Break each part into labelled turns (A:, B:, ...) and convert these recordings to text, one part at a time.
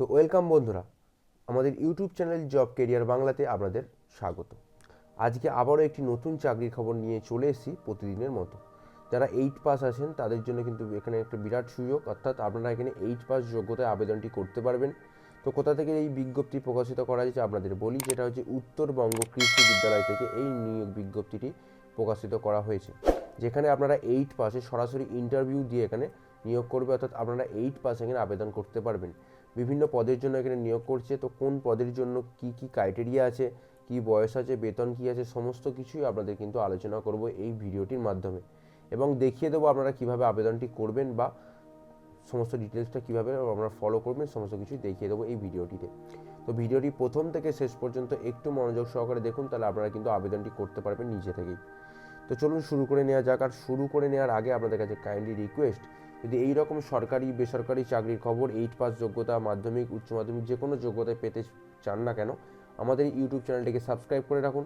A: তো ওয়েলকাম বন্ধুরা, আমাদের ইউটিউব চ্যানেল জব কেরিয়ার বাংলাতে আপনাদের স্বাগত। আজকে আবারও একটি নতুন চাকরির খবর নিয়ে চলে এসেছি প্রতিদিনের মতো। যারা এইট পাস আছেন, তাদের জন্য কিন্তু এখানে একটা বিরাট সুযোগ, অর্থাৎ আপনারা এখানে এইট পাস যোগ্যতায় আবেদনটি করতে পারবেন। তো কোথা থেকে এই বিজ্ঞপ্তি প্রকাশিত করা হয়েছে আপনাদের বলি, যেটা হচ্ছে উত্তরবঙ্গ কৃষি বিদ্যালয় থেকে এই নিয়োগ বিজ্ঞপ্তিটি প্রকাশিত করা হয়েছে। যেখানে আপনারা এইট পাসে সরাসরি ইন্টারভিউ দিয়ে এখানে নিয়োগ করবে, অর্থাৎ আপনারা এইট পাস এখানে আবেদন করতে পারবেন। বিভিন্ন পদের জন্য এখানে নিয়োগ করছে। তো কোন পদের জন্য কি কি ক্রাইটেরিয়া আছে, কি বয়স আছে, বেতন কি আছে, সমস্ত কিছুই আপনাদের কিন্তু আলোচনা করব এই ভিডিওটির মাধ্যমে। এবং দেখিয়ে দেবো আপনারা কীভাবে আবেদনটি করবেন বা সমস্ত ডিটেলসটা কীভাবে আপনারা ফলো করবেন, সমস্ত কিছুই দেখিয়ে দেবো এই ভিডিওটিতে। তো ভিডিওটি প্রথম থেকে শেষ পর্যন্ত একটু মনোযোগ সহকারে দেখুন, তাহলে আপনারা কিন্তু আবেদনটি করতে পারবেন নিজে থেকেই। তো চলুন শুরু করে নেওয়া যাক। আর শুরু করে নেওয়ার আগে আপনাদের কাছে কাইন্ডলি রিকোয়েস্ট যদি এই রকম সরকারি, বেসরকারি চাকরির খবর এইট পাস যোগ্যতা, মাধ্যমিক, উচ্চ মাধ্যমিক যে কোনো যোগ্যতায় পেতে চান না কেন, আমাদের ইউটিউব চ্যানেলটিকে সাবস্ক্রাইব করে রাখুন।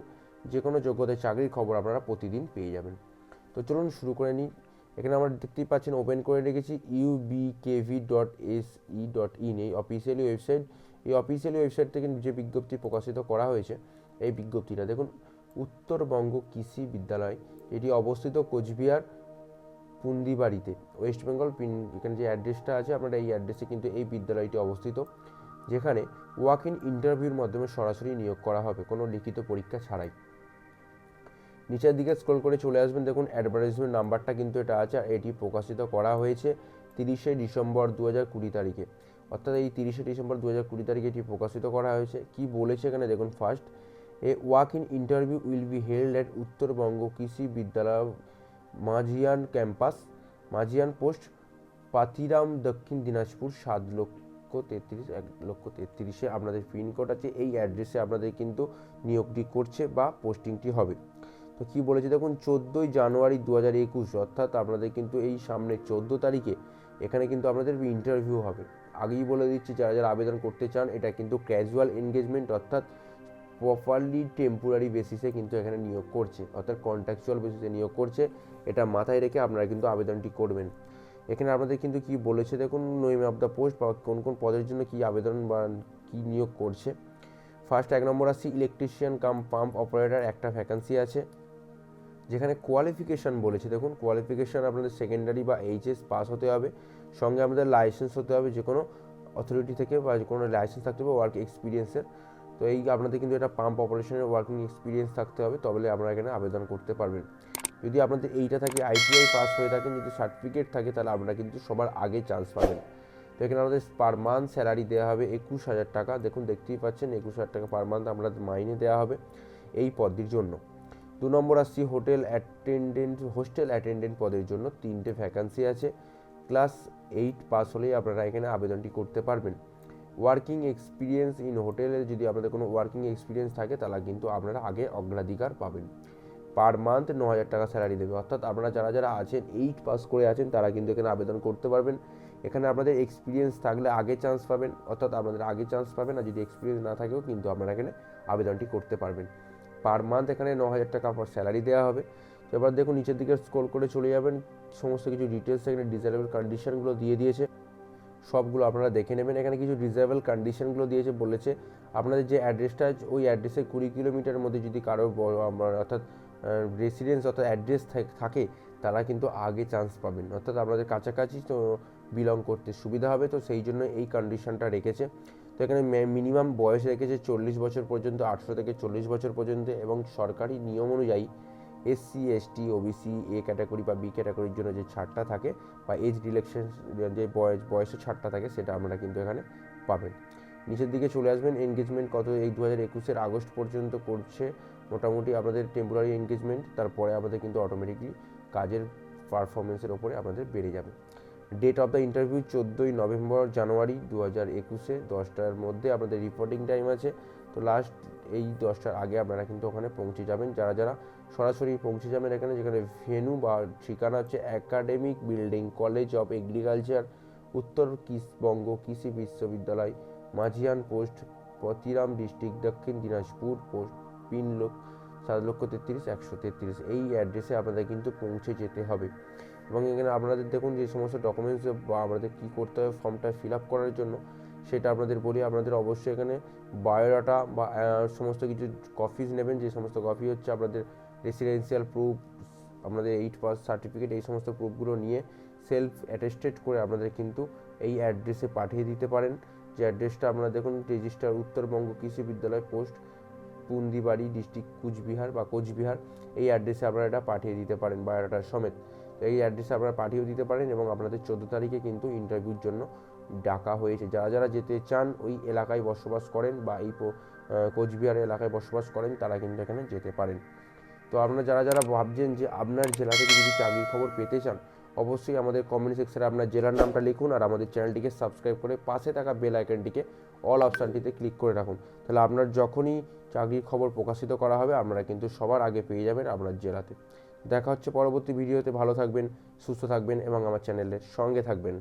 A: যে কোনো যোগ্যতায় চাকরির খবর আপনারা প্রতিদিন পেয়ে যাবেন। তো চলুন শুরু করে নিই। এখানে আমরা দেখতেই পাচ্ছেন ওপেন করে রেখেছি UBKV dot S E dot in এই অফিসিয়ালি ওয়েবসাইট এই অফিসিয়ালি ওয়েবসাইট থেকে যে বিজ্ঞপ্তি প্রকাশিত করা হয়েছে, এই বিজ্ঞপ্তিটা দেখুন, উত্তরবঙ্গ কৃষি বিদ্যালয়। এটি অবস্থিত কোচবিহার পুন্দিবাড়িতে ওয়েস্ট বেঙ্গল পিন, এখানে যে অ্যাড্রেসটা আছে, আপনারা এই অ্যাড্রেসে কিন্তু এই বিদ্যালয়টি অবস্থিত, যেখানে ওয়াক ইন ইন্টারভিউর মাধ্যমে সরাসরি নিয়োগ করা হবে, কোনো লিখিত পরীক্ষা ছাড়াই। নিচের দিকে স্ক্রল করে চলে আসবেন, দেখুন অ্যাডভার্টাইজমেন্ট নাম্বারটা কিন্তু এটা আছে, আর এটি প্রকাশিত করা হয়েছে তিরিশে ডিসেম্বর দু হাজার কুড়ি তারিখে। অর্থাৎ এই তিরিশে ডিসেম্বর দু হাজার কুড়ি তারিখে এটি প্রকাশিত করা হয়েছে। কি বলেছে এখানে দেখুন first a walk in interview will be held at Uttarbanga Krishi Vidyalaya Majhian campus, Majhian post পাতিরাম দক্ষিণ দিনাজপুর সাত লক্ষ তেত্রিশ, এক লক্ষ তেত্রিশে আপনাদের পিনকোড আছে। এই অ্যাড্রেসে আপনাদের কিন্তু নিয়োগটি করছে বা পোস্টিংটি হবে। তো কি বলেছে দেখুন, চোদ্দোই জানুয়ারি দু হাজার একুশ, অর্থাৎ আপনাদের কিন্তু এই সামনে চোদ্দ তারিখে এখানে কিন্তু আপনাদের ইন্টারভিউ হবে। আগেই বলে দিচ্ছি, যারা যারা আবেদন করতে চান, এটা কিন্তু ক্যাজুয়াল এনগেজমেন্ট অর্থাৎ প্রপারলি টেম্পোরারি বেসিসে কিন্তু এখানে নিয়োগ করছে, অর্থাৎ কন্ট্রাকচুয়াল বেসিসে নিয়োগ করছে, এটা মাথায় রেখে আপনারা কিন্তু আবেদনটি করবেন। এখানে আপনাদের কিন্তু কি বলেছে দেখুন নেম অফ দ্য পোস্ট বা কোন কোন পদের জন্য কি আবেদন বা কী নিয়োগ করছে। ফার্স্ট এক নম্বর আসছি ইলেকট্রিশিয়ান কাম পাম্প অপারেটর একটা ভ্যাকান্সি আছে। যেখানে কোয়ালিফিকেশান বলেছে, দেখুন কোয়ালিফিকেশান আপনাদের সেকেন্ডারি বা এইচএস পাস হতে হবে। সঙ্গে আমাদের লাইসেন্স হতে হবে যে কোনো অথরিটি থেকে বা যে কোনো লাইসেন্স থাকতে হবে ওয়ার্ক এক্সপিরিয়েন্সের তো এই আপনাদের কিন্তু এটা পাম্প অপারেশনের ওয়ার্কিং এক্সপিরিয়েন্স থাকতে হবে তবে আপনারা এখানে আবেদন করতে পারবেন। যদি আপনাদের এইটা থাকে আইটিআই পাস হয়ে থাকেন যদি সার্টিফিকেট থাকে, তাহলে আপনারা কিন্তু সবার আগে চান্স পাবেন। তো এখানে আমাদের পার মান্থ স্যালারি দেওয়া হবে একুশ হাজার টাকা। দেখুন, দেখতেই পাচ্ছেন, একুশ হাজার টাকা পার মান্থ আপনাদের মাইনে দেওয়া হবে এই পদটির জন্য। দু নম্বর আসছি হোটেল অ্যাটেন্ডেন্ট হোস্টেল অ্যাটেন্ডেন্ট পদের জন্য। তিনটে ভ্যাকান্সি আছে ক্লাস এইট পাস হলেই আপনারা এখানে আবেদনটি করতে পারবেন। ওয়ার্কিং এক্সপিরিয়েন্স ইন হোটেলে যদি আপনাদের কোনো ওয়ার্কিং এক্সপিরিয়েন্স থাকে, তাহলে কিন্তু আপনারা আগে অগ্রাধিকার পাবেন। পার মান্থ ন হাজার টাকা স্যালারি দেবে। অর্থাৎ আপনারা যারা যারা আছেন এইট পাস করে আছেন, তারা কিন্তু এখানে আবেদন করতে পারবেন। এখানে আপনাদের এক্সপিরিয়েন্স থাকলে আগে চান্স পাবেন। অর্থাৎ আপনাদের আগে চান্স পাবেন, আর যদি এক্সপিরিয়েন্স না থাকেও কিন্তু আপনারা এখানে আবেদনটি করতে পারবেন। পার মান্থ এখানে ন হাজার টাকা পর স্যালারি দেওয়া হবে। এবার দেখুন, নিচের দিকে স্ক্রল করে চলে যাবেন। সমস্ত কিছু ডিটেলস এখানে ডিজারেবল কন্ডিশনগুলো দিয়ে দিয়েছে। সবগুলো আপনারা দেখে নেবেন। এখানে কিছু ডিজারেবল কন্ডিশনগুলো দিয়েছে, বলেছে আপনাদের যে অ্যাড্রেসটা ওই অ্যাড্রেসে কুড়ি কিলোমিটার মধ্যে যদি কারও অর্থাৎ রেসিডেন্স অর্থাৎ অ্যাড্রেস থাকে তারা কিন্তু আগে চান্স পাবেন। অর্থাৎ আপনাদের কাছাকাছি তো বিলং করতে সুবিধা হবে, তো সেই জন্য এই কন্ডিশনটা রেখেছে। তো এখানে মিনিমাম বয়স রেখেছে চল্লিশ বছর পর্যন্ত আটশো থেকে চল্লিশ বছর পর্যন্ত এবং সরকারি নিয়ম অনুযায়ী SC ST OBC A category বা বি ক্যাটাগরির জন্য যে ছাড়টা থাকে বা এজ রিলেকশন যে বয়স, বয়সের ছাড়টা থাকে সেটা আমরা কিন্তু এখানে পাবেন। নিচের দিকে চলে আসবেন এনগেজমেন্ট কত এই দু হাজার একুশের আগস্ট পর্যন্ত করছে। মোটামুটি আপনাদের টেম্পোরারি এনগেজমেন্ট তারপরে আমাদের কিন্তু অটোমেটিকলি কাজের পারফরমেন্সের ওপরে আমাদের বেড়ে যাবে। ডেট অফ দ্য ইন্টারভিউ চোদ্দোই নভেম্বর জানুয়ারি দু হাজার একুশে, দশটার মধ্যে আপনাদের রিপোর্টিং টাইম আছে। তো লাস্ট এই দশটার আগে আপনারা কিন্তু ওখানে পৌঁছে যাবেন। যারা যারা সরাসরি পৌঁছে যাবেন এখানে, যেখানে ভেনু বা ঠিকানা হচ্ছে academic building college of agriculture Uttar Banga Krishi বিশ্ববিদ্যালয়, মাঝিয়ান পোস্ট, পতিরাম ডিস্ট্রিক্ট, দক্ষিণ দিনাজপুর পোস্ট পিন লোক সাত লক্ষ তেত্রিশ, একশো তেত্রিশ। এই অ্যাড্রেসে আপনাদের কিন্তু পৌঁছে যেতে হবে। এবং এখানে আপনাদের দেখুন যে সমস্ত ডকুমেন্টস বা আমাদের কী করতে হবে, ফর্মটা ফিল আপ করার জন্য, সেটা আপনাদের বলি। আপনাদের অবশ্যই এখানে বায়োডাটা বা সমস্ত কিছু কপিজ নেবেন। যে সমস্ত কপি হচ্ছে আপনাদের রেসিডেন্সিয়াল প্রুফ আপনাদের এইট পাস সার্টিফিকেট এই সমস্ত প্রুফগুলো নিয়ে সেলফ অ্যাটেস্টেড করে আপনাদের কিন্তু এই অ্যাড্রেসে পাঠিয়ে দিতে পারেন। যে অ্যাড্রেসটা আপনারা দেখুন রেজিস্টার উত্তরবঙ্গ কৃষি বিদ্যালয় পোস্ট পুন্দিবাড়ি ডিস্ট্রিক্ট কুচবিহার বা কোচবিহার, এই অ্যাড্রেসে আপনারা এটা পাঠিয়ে দিতে পারেন বায়োডাটার সমেত। এই অ্যাড্রেসে আপনারা পাঠিয়েও দিতে পারেন এবং আপনাদের চোদ্দ তারিখে কিন্তু ইন্টারভিউর জন্য ডাকা হয়েছে। যারা যারা যেতে চান ওই এলাকায় বসবাস করেন বা এই কোচবিহার এলাকায় বসবাস করেন, তারা কিন্তু এখানে যেতে পারেন। তো আপনারা যারা যারা ভাবছেন যে আপনার জেলা থেকে যদি চাকরির খবর পেতে চান, অবশ্যই আমাদের কমেন্ট সেকশনে আপনার জেলার নামটা লিখুন আর আমাদের চ্যানেলটিকে সাবস্ক্রাইব করে পাশে থাকা বেল আইকনটিকে অল অপশানটিতে ক্লিক করে রাখুন। তাহলে আপনার যখনই চাকরির খবর প্রকাশিত করা হবে, আপনারা কিন্তু সবার আগে পেয়ে যাবেন আপনার জেলাতে। দেখা হচ্ছে পরবর্তী ভিডিওতে ভালো থাকবেন, সুস্থ থাকবেন এবং আমার চ্যানেলের সঙ্গে থাকবেন।